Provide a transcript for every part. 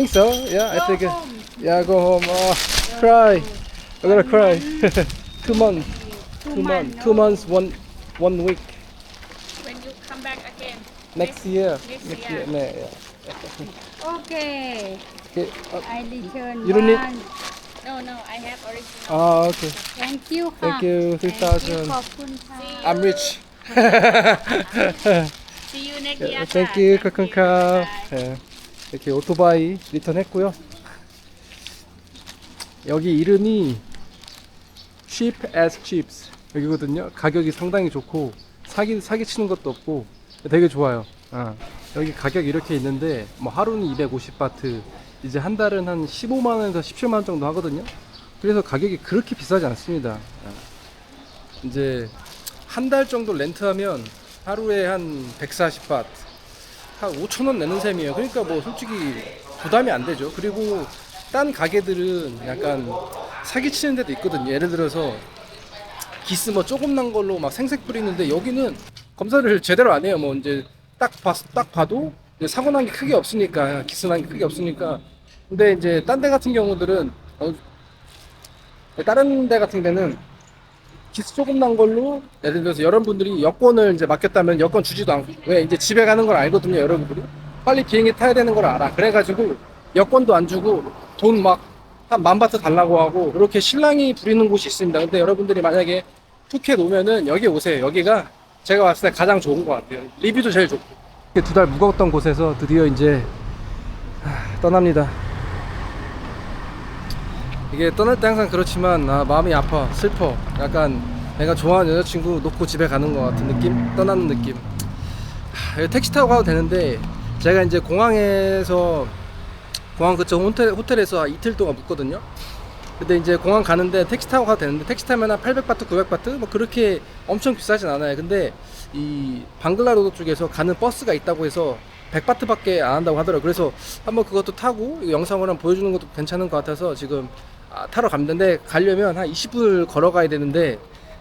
Think so. Yeah, I think. Home. Yeah, go home. Oh, cry. I'm gonna cry. two months. Two, months. no. Two months. One, one week. When you come back again. Next year. Next, year. May, yeah. Okay. okay. Uh, I return. You don't need. No, no, I have original. Oh, okay. Thank you ค่ะ Thank you. Three thousand. I'm rich. See you next year. Thank you. ขอบคุณครับ Yeah. 이렇게 오토바이 리턴 했고요. 여기 이름이 cheap as chips 여기거든요. 가격이 상당히 좋고 사기 사기 치는 것도 없고 되게 좋아요. 아, 여기 가격 이렇게 있는데 뭐 하루는 250바트 이제 한 달은 한 15만 원에서 17만 원 정도 하거든요. 그래서 가격이 그렇게 비싸지 않습니다. 아. 이제 한 달 정도 렌트하면 하루에 한 140바트 한 5천 원 내는 셈이에요. 그러니까 뭐 솔직히 부담이 안 되죠. 그리고 딴 가게들은 약간 사기 치는 데도 있거든요. 예를 들어서 기스 뭐 조금 난 걸로 막 생색 뿌리는데 여기는 검사를 제대로 안 해요. 뭐 이제 딱 봤, 딱 봐도 사고 난 게 크게 없으니까 기스 난 게 크게 없으니까. 근데 이제 딴 데 같은 경우들은 어, 다른 데 같은 데는 기스 조금 난 걸로. 예를 들어서 여러분들이 여권을 이제 맡겼다면 여권 주지도 않고 왜 이제 집에 가는 걸 알거든요 여러분들이. 빨리 비행기 타야 되는 걸 알아. 그래가지고 여권도 안 주고 돈 막 한 만바트 달라고 하고 그렇게 신랑이 부리는 곳이 있습니다. 근데 여러분들이 만약에 푸켓 오면은 여기 오세요. 여기가 제가 봤을 때 가장 좋은 것 같아요. 리뷰도 제일 좋고. 두달 묵었던 곳에서 드디어 이제 하, 떠납니다 이게 떠날 때 항상 그렇지만 아, 마음이 아파 슬퍼. 약간 내가 좋아하는 여자친구 놓고 집에 가는 것 같은 느낌? 떠나는 느낌? 하, 택시 타고 가도 되는데 제가 이제 공항에서 공항 그쪽 호텔, 호텔에서 한 이틀 동안 묵거든요. 근데 이제 공항 가는데 택시 타고 가도 되는데 택시 타면 한 800바트 900바트? 뭐 그렇게 엄청 비싸진 않아요. 근데 이 방글라로드 쪽에서 가는 버스가 있다고 해서 100바트밖에 안 한다고 하더라고요. 그래서 한번 그것도 타고 이 영상을 한번 보여주는 것도 괜찮은 것 같아서 지금 아, 타러 갔는데 가려면 한 20분을 걸어가야 되는데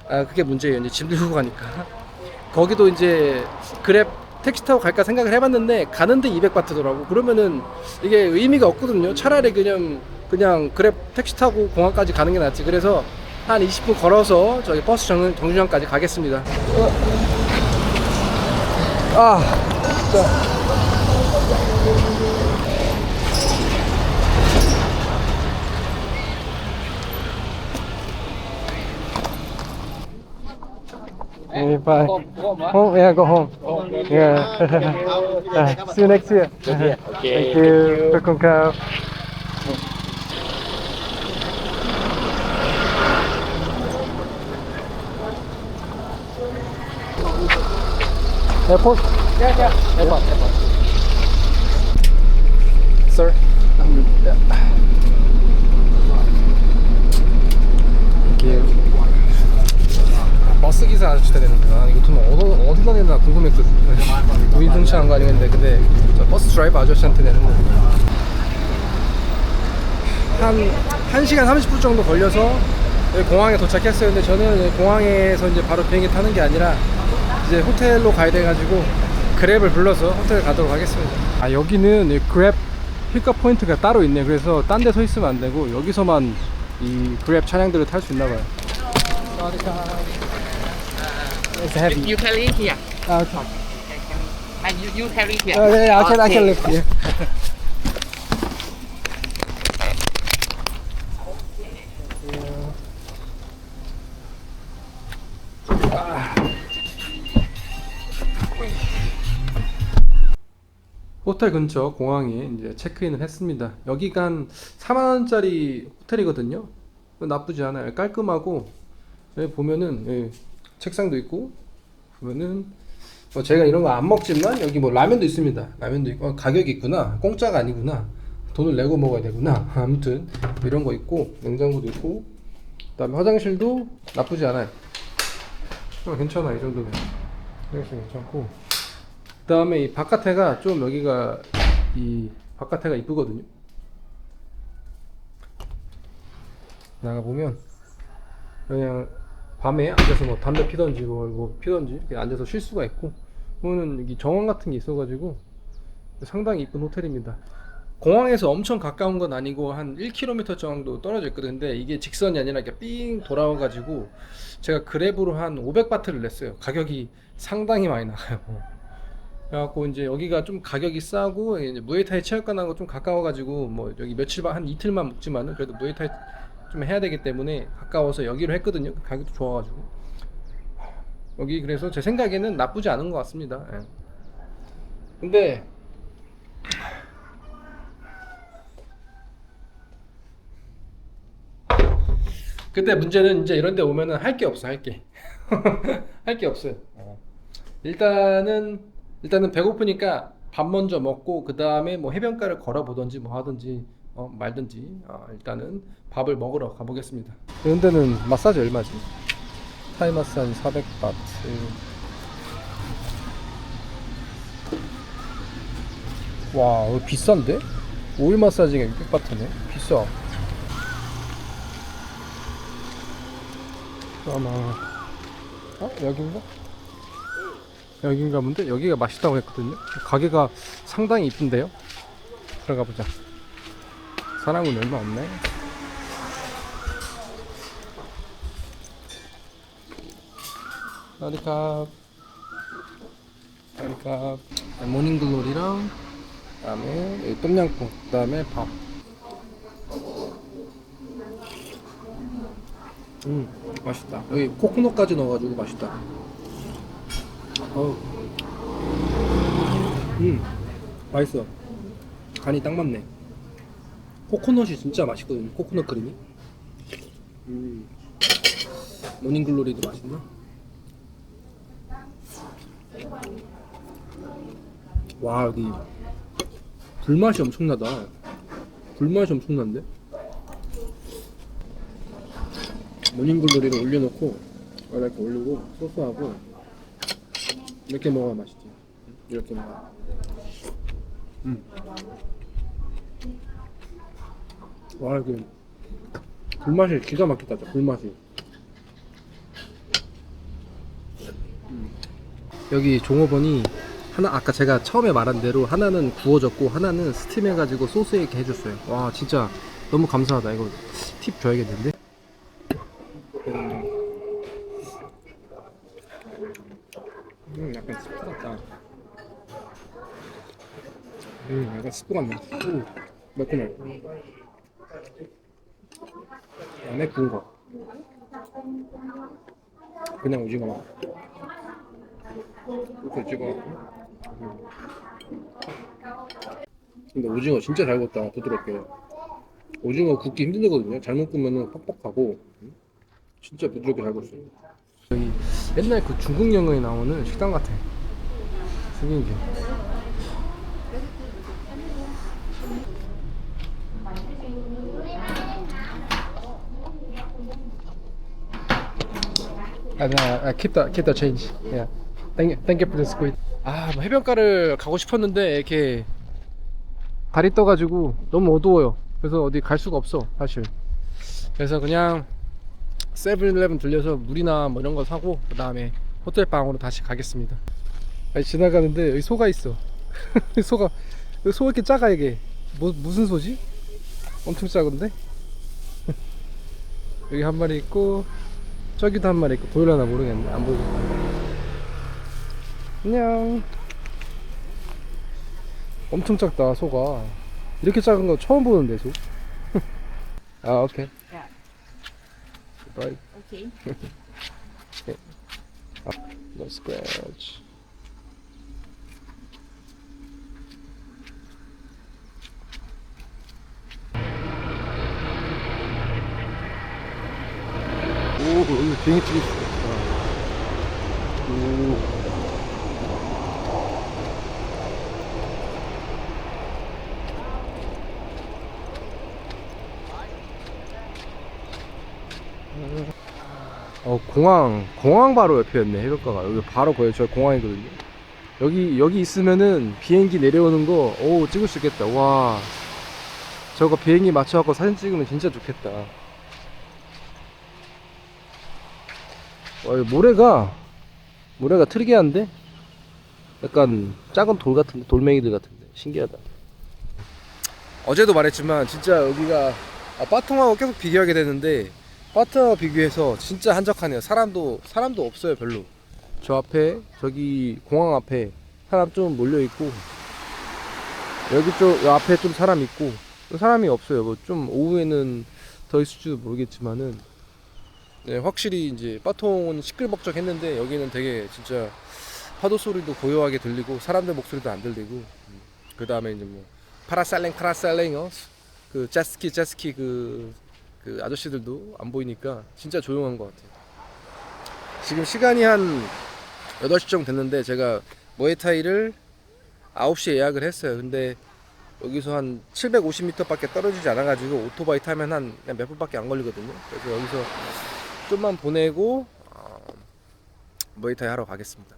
아, 그게 문제예요. 이제 짐 들고 가니까. 거기도 이제 그랩 택시 타고 갈까 생각을 해봤는데 가는데 200바트더라고. 그러면은 이게 의미가 없거든요. 차라리 그냥 그냥 그랩 택시 타고 공항까지 가는 게 낫지. 그래서 한 20분 걸어서 저기 버스 정, 정류장까지 가겠습니다. 아, 진짜. Hey, bye. Home, yeah, go home. Yeah. Uh, see you next year. Okay. Thank you. Welcome, Airport? Yeah, yeah. Airport, airport. Sir? Yeah. Thank you. 버스 기사 아저씨 때 되는구나. 이거 돈 어디, 어디다 내나 궁금했거든. 우이동치한 거 아니겠는데, 근데 저 버스 드라이버 아저씨한테 내는 거. 한 1시간 30분 정도 걸려서 공항에 도착했어요. 근데 저는 공항에서 이제 바로 비행기 타는 게 아니라 이제 호텔로 가야 돼가지고 그랩을 불러서 호텔 가도록 하겠습니다. 아, 여기는 이 그랩 픽업 포인트가 따로 있네. 그래서 딴 데 서 있으면 안 되고 여기서만 이 그랩 차량들을 탈 수 있나 봐요. It's heavy. You carry here. 아, okay. And you, you carry here. 아, 네, I can, I can Okay. lift. Yeah. 호텔 근처 공항에 이제 체크인을 했습니다. 여기가 한 4만 원짜리 호텔이거든요. 나쁘지 않아요. 깔끔하고 여기 보면은 예, 책상도 있고 보면은 뭐 제가 이런 거 안 먹지만 여기 뭐 라면도 있습니다. 라면도 있고 어, 가격이 있구나. 공짜가 아니구나. 돈을 내고 먹어야 되구나. 아무튼 이런 거 있고 냉장고도 있고 그다음에 화장실도 나쁘지 않아요. 어, 괜찮아 이 정도면 화장실 괜찮고 그다음에 이 바깥에가 좀 여기가 이 바깥에가 이쁘거든요. 나가 보면 그냥 밤에 앉아서 뭐 담배 피던지 뭐, 뭐 피던지 이렇게 앉아서 쉴 수가 있고 그러면 여기 정원 같은 게 있어가지고 상당히 이쁜 호텔입니다. 공항에서 엄청 가까운 건 아니고 한 1km 정도 떨어져 있거든요. 근데 이게 직선이 아니라 이렇게 삥 돌아와가지고 제가 그랩으로 한 500바트를 냈어요. 가격이 상당히 많이 나가요. 그래갖고 이제 여기가 좀 가격이 싸고 이제 무에타이 체육관하고 좀 가까워가지고 뭐 여기 며칠 반한 이틀만 묵지만은 그래도 무에타이 좀 해야 되기 때문에 가까워서 여기로 했거든요. 가격도 좋아가지고 여기 그래서 제 생각에는 나쁘지 않은 것 같습니다. 예. 근데 그때 문제는 이제 이런 데 오면은 할 게 없어 할 게. 할 게 없어요. 일단은 일단은 배고프니까 밥 먼저 먹고 그 다음에 뭐 해변가를 걸어 보던지 뭐 하든지 어, 말든지 어, 일단은 밥을 먹으러 가보겠습니다. 이런 데는 마사지 얼마지? 타이 마사지 400바트. 와, 비싼데? 오일 마사지가 600바트네. 비싸. 아마 어 여긴가? 여긴가 본데 여기가 맛있다고 했거든요. 가게가 상당히 이쁜데요. 들어가 보자. 사람은 얼마 없네. 어디가? 어디가? 모닝글로리랑 그 다음에 여기 똠양꿍, 그 다음에 밥. 음 맛있다 여기 코코넛까지 넣어가지고 맛있다 어우 음 맛있어 간이 딱 맞네 코코넛이 진짜 맛있거든요 코코넛 크림이 음 모닝글로리도 맛있나? 와 여기 불맛이 엄청나다 불맛이 엄청난데? 모닝글로리를 올려놓고 이렇게 올리고 소스하고 이렇게 먹어야 맛있지 이렇게 먹어 음. 와 이게 불맛이 기가 막히다 진짜 불맛이 음. 여기 종업원이 하나 아까 제가 처음에 말한 대로 하나는 구워졌고 하나는 스팀해가지고 소스에 이렇게 해줬어요 와 진짜 너무 감사하다 이거 팁 줘야겠는데 음, 약간 스프 같다. 음, 약간 스프 같네. 오, 매콤해. 안에 구운 거. 그냥 오징어 맛. 이렇게 찍어. 음. 근데 오징어 진짜 잘 구웠다. 부드럽게. 오징어 굽기 힘들거든요. 잘못 구우면 퍽퍽하고. 음? 진짜 부드럽게 잘 구웠어요. 여기 옛날 그 중국 영화에 나오는 식당 같아. 생긴 게. And uh, uh, keep the keep the change. Yeah. Thank you, thank you for the squid. 아, 뭐 해변가를 가고 싶었는데 이렇게 달이 떠가지고 너무 어두워요. 그래서 어디 갈 수가 없어 사실. 그래서 그냥 세븐일레븐 들려서 물이나 뭐 이런 거 사고 그 다음에 호텔 방으로 다시 가겠습니다. 아니, 지나가는데 여기 소가 있어. 소가 여기 소 이렇게 작아 이게 뭐 무슨 소지? 엄청 작은데? 여기 한 마리 있고 저기도 한 마리 있고 보일라나 모르겠네 안 보이겠다. 안녕. 엄청 작다 소가 이렇게 작은 거 처음 보는데 소. 아 오케이. Yeah. 바이. Okay. No scratch. 오, 여기 비행기 찍을 수 있다. 오. 어 공항 공항 바로 옆이었네 해변가가 여기 바로 거의 저 공항이거든요 여기 여기 있으면은 비행기 내려오는 거 오 찍을 수 있겠다 와 저거 비행기 맞춰갖고 사진 찍으면 진짜 좋겠다 와 여기 모래가 모래가 특이한데 약간 작은 돌 같은데 돌멩이들 같은데 신기하다 어제도 말했지만 진짜 여기가 아, 바통하고 계속 비교하게 되는데 바통하고 비교해서 진짜 한적하네요. 사람도 사람도 없어요 별로. 저 앞에 저기 공항 앞에 사람 좀 몰려 있고 여기 쪽요 앞에 좀 사람 있고 사람이 없어요. 뭐 좀 오후에는 더 있을지도 모르겠지만은 네, 확실히 이제 바통은 시끌벅적했는데 여기는 되게 진짜 파도 소리도 고요하게 들리고 사람들 목소리도 안 들리고 그 다음에 이제 뭐 파라살랭 파라살랭 어? 그 제스키 제스키 그, 그 아저씨들도 안 보이니까 진짜 조용한 것 같아요. 지금 시간이 한 8시 정도 됐는데 제가 모에타이를 9시에 예약을 했어요. 근데 여기서 한 750m밖에 떨어지지 않아가지고 오토바이 타면 한 몇 분밖에 안 걸리거든요. 그래서 여기서 좀만 보내고 어, 모에타이 하러 가겠습니다.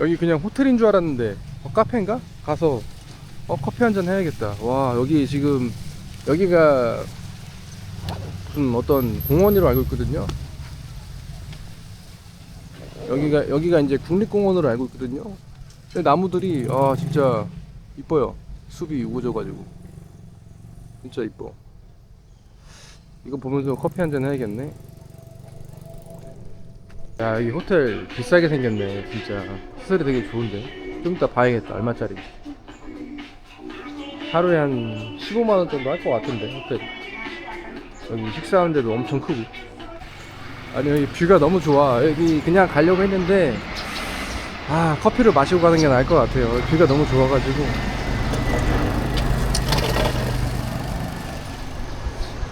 여기 그냥 호텔인 줄 알았는데 어, 카페인가? 가서 어 커피 한 잔 해야겠다. 와 여기 지금 여기가 무슨 어떤 공원으로 알고 있거든요. 여기가 여기가 이제 국립공원으로 알고 있거든요. 나무들이 아 진짜 이뻐요. 숲이 우거져가지고 진짜 이뻐. 이거 보면서 커피 한 잔 해야겠네. 야 여기 호텔 비싸게 생겼네 진짜. 시설이 되게 좋은데? 좀 이따 봐야겠다 얼마짜리. 하루에 한 15만원 정도 할 것 같은데 호텔. 여기 식사하는데도 엄청 크고. 아니 여기 뷰가 너무 좋아. 여기 그냥 가려고 했는데 아 커피를 마시고 가는 게 나을 것 같아요. 뷰가 너무 좋아가지고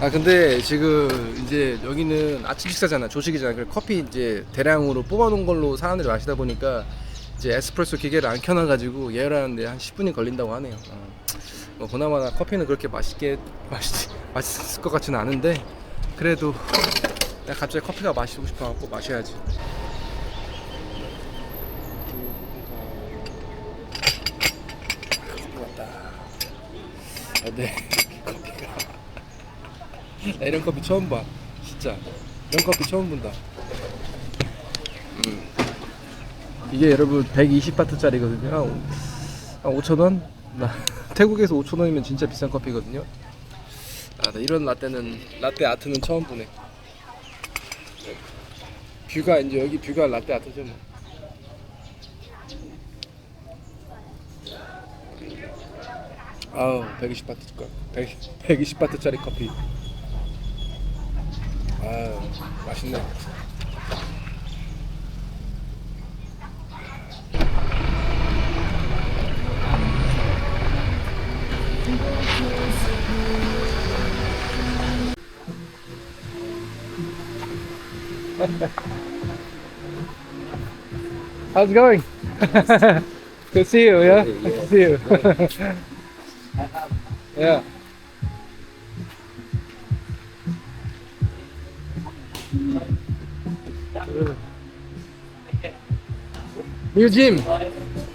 아 근데 지금 이제 여기는 아침 식사잖아 조식이잖아. 그래 커피 이제 대량으로 뽑아놓은 걸로 사람들이 마시다 보니까 이제 에스프레소 기계를 안 켜놔가지고 예열하는데 한 10분이 걸린다고 하네요. 어. 뭐 그나마 커피는 그렇게 맛있게 맛있, 맛있을 것 같지는 않은데 그래도 내가 갑자기 커피가 마시고 싶어갖고 마셔야지. 왔다. 아, 네 나 이런 커피 처음 봐. 진짜. 이런 커피 처음 본다. 음. 이게 여러분 120바트짜리거든요. 한 5천원? 나 태국에서 5천원이면 진짜 비싼 커피거든요. 아, 나 이런 라떼는 라떼 아트는 처음 보네. 뷰가 이제 여기 뷰가 라떼 아트죠 뭐. 아우 120바트 거 120바트짜리 커피 아유 맛있네 How's it going? Good to see you, yeah? Good to see you. yeah. 뉴짐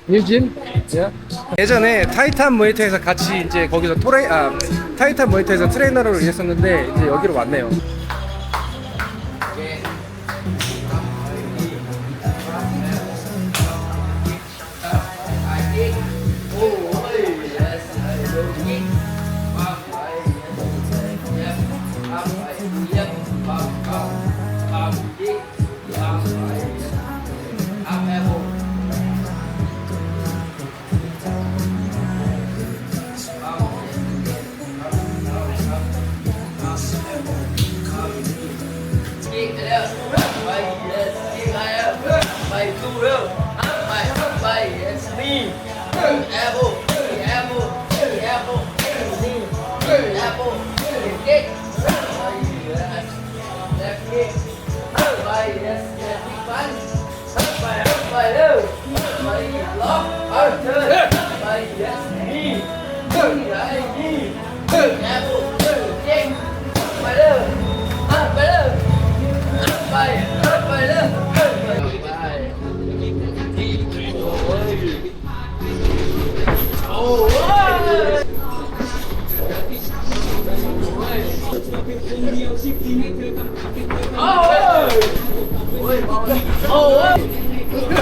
뉴짐 yeah. 예. 예전에 타이탄 모니터에서 같이 이제 거기서 토레 아 타이탄 모니터에서 트레이너로 일했었는데 이제 여기로 왔네요. 예.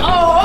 Oh!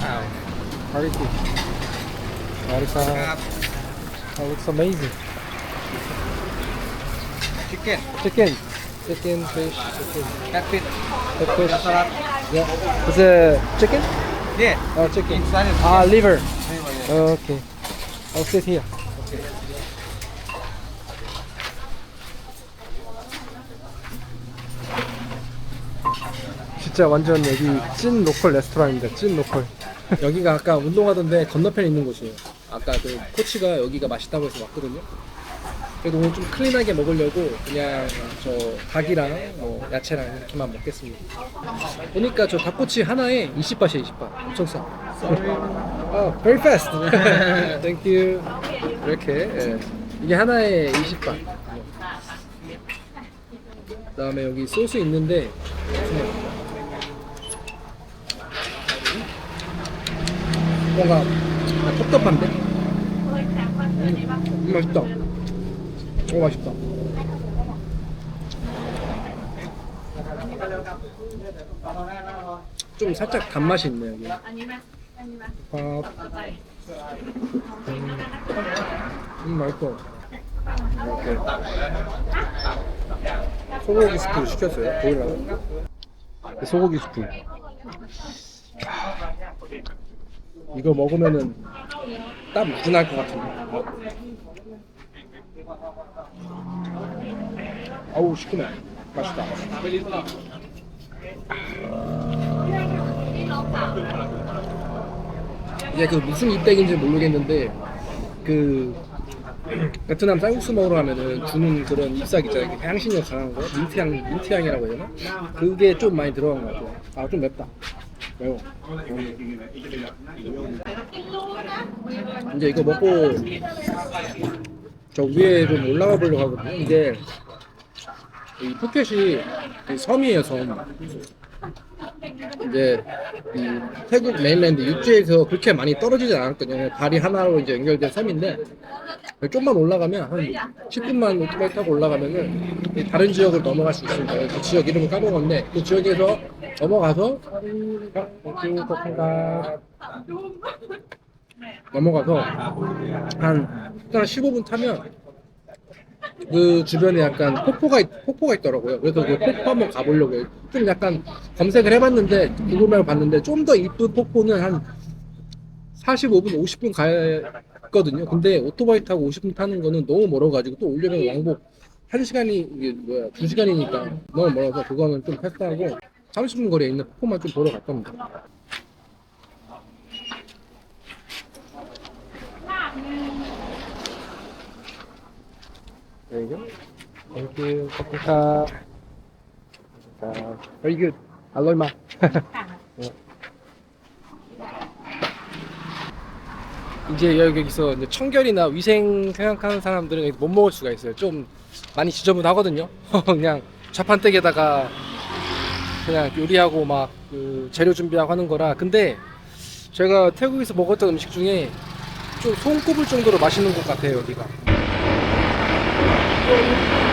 Wow. Very good. Very good. That looks amazing. chicken, Chicken. Chicken, fish, chicken. catfish, Fish. salad. Yeah. Is it chicken? Yeah, Oh, chicken. inside is Ah, liver. chicken. Okay. I'll sit here. 진짜 완전 여기 찐 로컬 레스토랑입니다. 찐 로컬. 여기가 아까 운동하던데 건너편에 있는 곳이에요. 아까 그 코치가 여기가 맛있다고 해서 왔거든요. 그래도 오늘 좀 클린하게 먹으려고 그냥 저 닭이랑 뭐 야채랑 이렇게만 먹겠습니다. 보니까 저 닭꼬치 하나에 20바트에 20바. 엄청 싸. 아, very fast. Thank you. 이렇게 예. 이게 하나에 20바. 그다음에 여기 소스 있는데 뭔가 아, 텁텁한데? 음, 맛있다. 오 맛있다. 좀 살짝 단맛이 있네 여기. 밥. 음, 음 맛있어. 이렇게 소고기 스프 시켰어요. 보일라고. 소고기 스프. 이거 먹으면은 땀 무지 날것 같은데. 아우 시큼해. 맛있다. 이게 그 무슨 입백인지 모르겠는데 그 베트남 쌀국수 먹으러 가면은 주는 그런 잎삭 있잖아요. 그 향신료 강한 거, 민트향, 민트향이라고 해야 되나? 그게 좀 많이 들어간 것 같아요. 아, 좀 맵다. 매워. 이제 이거 먹고 저 위에 좀 올라가 보려고 하거든요. 이게 이 푸켓이 그 섬이에요, 섬. 이제 이 태국 메인랜드 육지에서 그렇게 많이 떨어지지 않았거든요. 다리 하나로 이제 연결된 섬인데 좀만 올라가면 한 10분만 오토바이 타고 올라가면은 이 다른 지역으로 넘어갈 수 있습니다. 그 지역 이름을 까먹었는데 그 지역에서 넘어가서 넘어가서 한 일단 15분 타면 그 주변에 약간 폭포가 있, 폭포가 있더라고요. 그래서 그 폭포 한번 가보려고요. 좀 약간 검색을 해봤는데 구글맵을 봤는데 좀 더 이쁜 폭포는 한 45분, 50분 가거든요. 근데 오토바이 타고 50분 타는 거는 너무 멀어가지고 또 오려면 왕복 1 시간이 이게 뭐야 2 시간이니까 너무 멀어서 그거는 좀 패스하고 30분 거리에 있는 폭포만 좀 보러 갈 겁니다. There you go. Thank you. Kapita. Very good. Ma. 이제 여기서 이제 청결이나 위생 생각하는 사람들은 못 먹을 수가 있어요. 좀 많이 지저분하거든요. 그냥 좌판댁에다가 그냥 요리하고 막 그 재료 준비하고 하는 거라. 근데 제가 태국에서 먹었던 음식 중에 좀 손꼽을 정도로 맛있는 것 같아요, 여기가. Thank you.